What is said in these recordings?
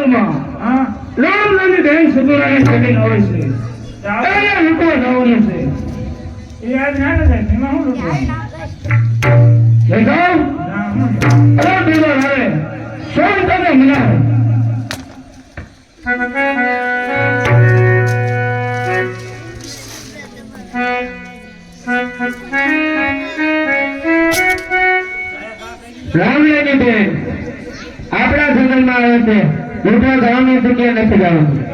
આપના જંગલમાં હા રામ નામની બહેન સગુરાની છે. જાઓ. લૂંટવા જવાનું છે. એ આજ ના ને એમાં હું લૂંટું લઈ જાઓ અરે દીવા હારે સોન તને મિલાવે રામલાની બેન આપણા જંગલમાં આવે છે. રૂપિયા જવાનું રૂપિયા નથી જવાનું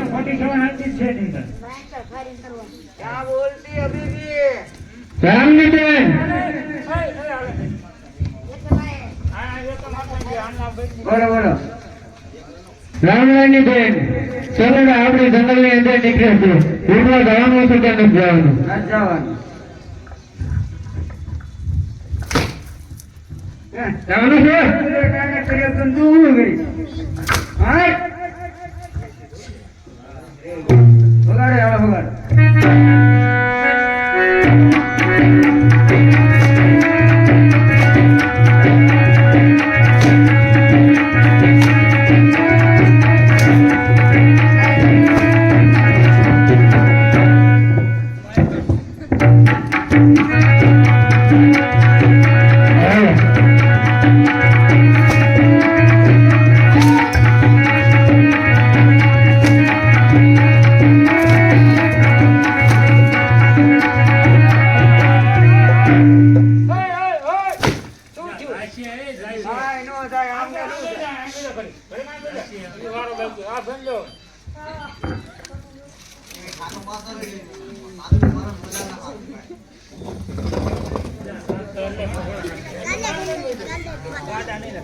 રામની બેન. બોલો બોલો. રામલાલની બેન. ચલો આપણે જંગલની અંદર નીકળ્યા છીએ. જવાનું હતું કે નથી જવાનું. જવાનું. છે? વગાડે હવે વગાડ ન જાય આમ નહીં જાયગા નહીં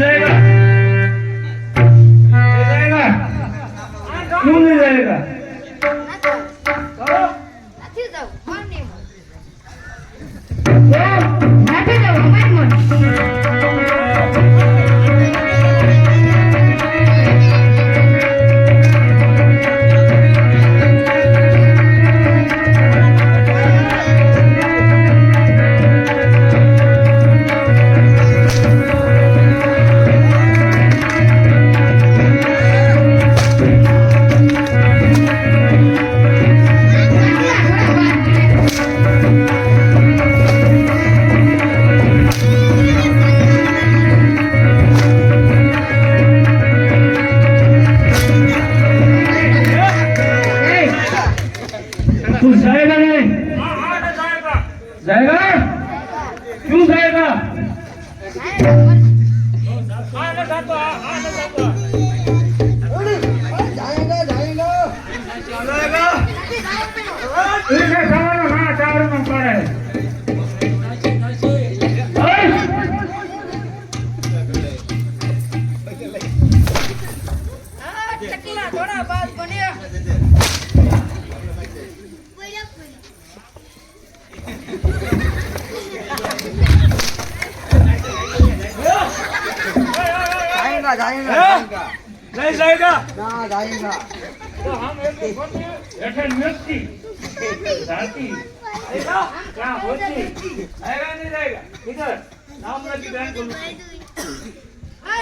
જાયગા નહીં જાયગા. जाएगा क्यों जाएगा જાયેગા જાયેગા એને ખાવાનું ના ચાવડનું કરે ચકલા થોડા બાદ બન્યા જાયેગા જાયેગા જાયેગા નહીં જાયગા ના જાયેગા તો હમ એક ખોટી હેઠે મિર્ચી જાતી क्या होती आएगा नहीं जाएगा इधर नाम लगी बैंक बोलो આ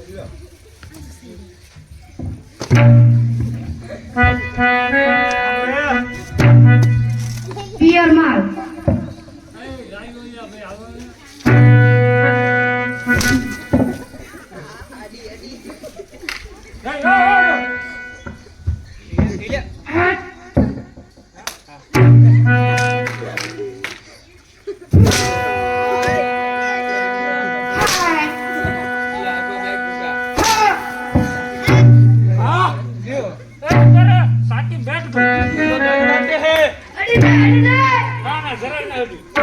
નથી પિયર માર્ગ ના ના હતું.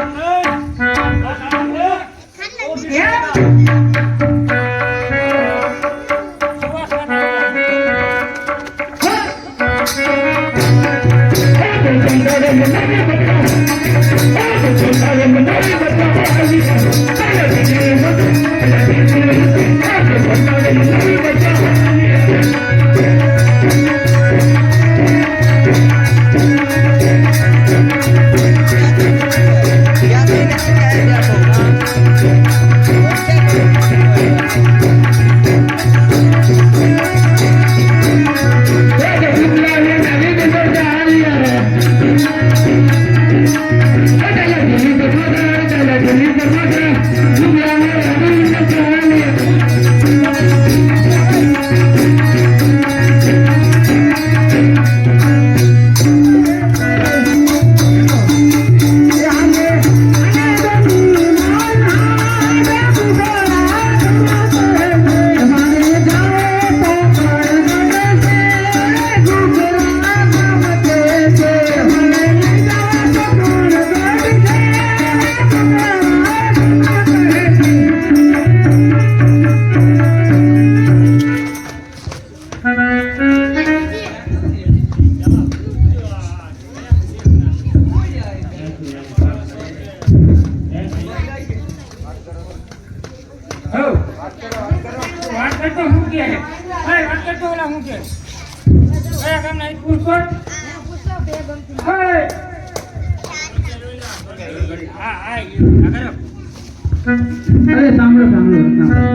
અરે સાંભળો સાંભળો.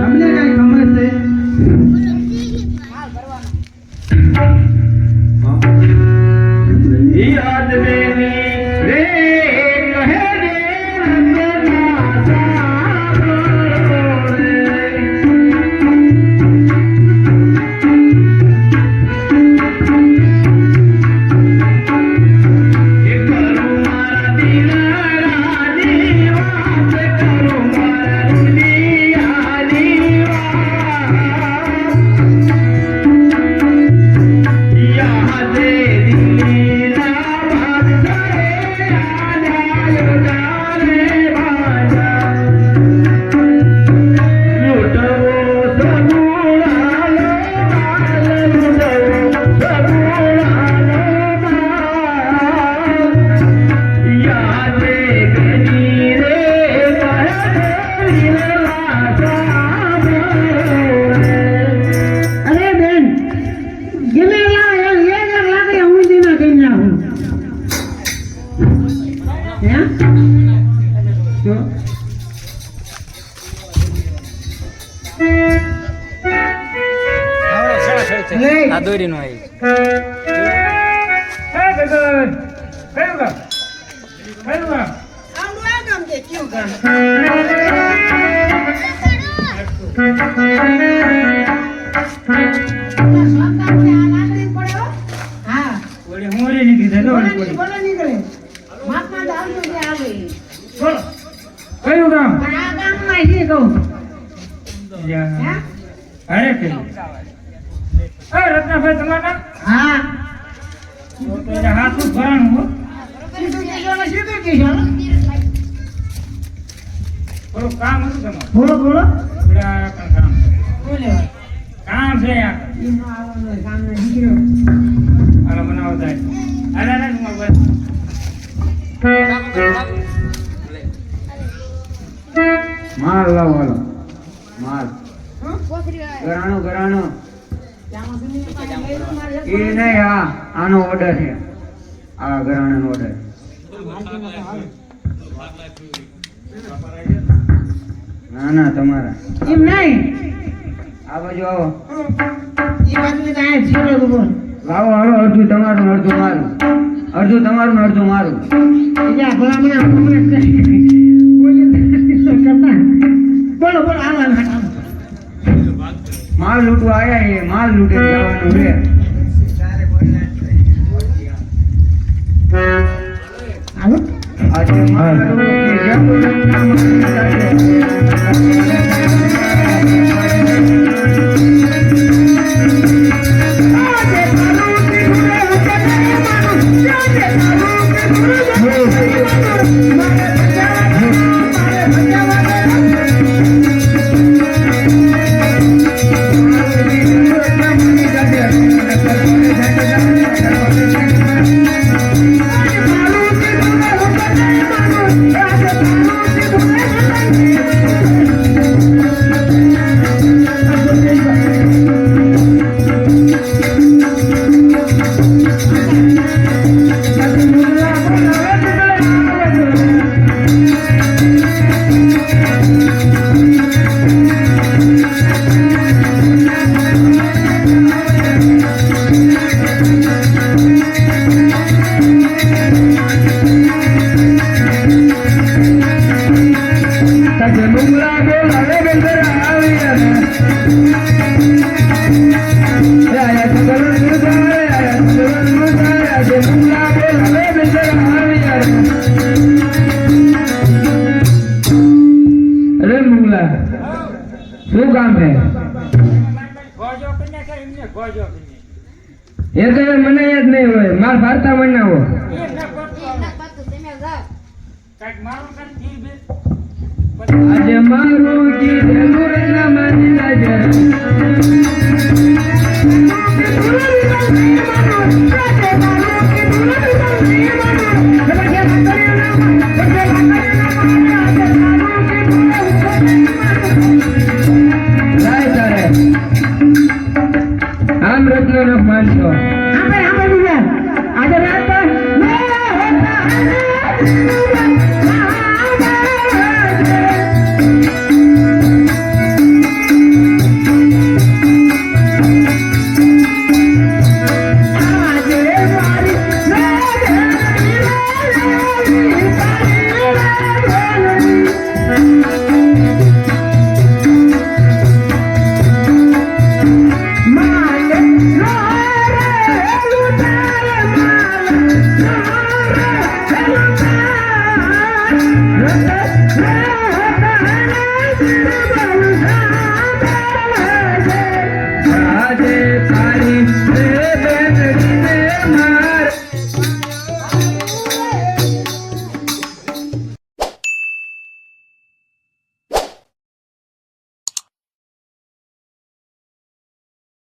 તમને કઈ ખબર છે? આ દોરી બોલો બોલો થોડા કામ છે. કામ છે યાર. બનાવો થાય. આ બસ. માલ લાવો હાલો માલ ગરાણો ગરાણો એ નહીં આ આનો ઓર્ડર છે આ ગરાણાનો ઓર્ડર ના ના તમારા. એમ નહીં? આ બાજુ આવો. એ તો આ લાવો હાલો અડધું તમારું અડધું મારું. અડધું તમારું અડધું મારું. એટલે ભલામણા કરતા? બોલો બોલો માલ લૂંટવા આવ્યા એ માલ લૂંટે જવાનું છે. હાલો. આજે માલ એ તો મને જ નહીં હોય. માર ફારતા મને ના હોય. આજે મારું ગીત મુરલા મારી નજર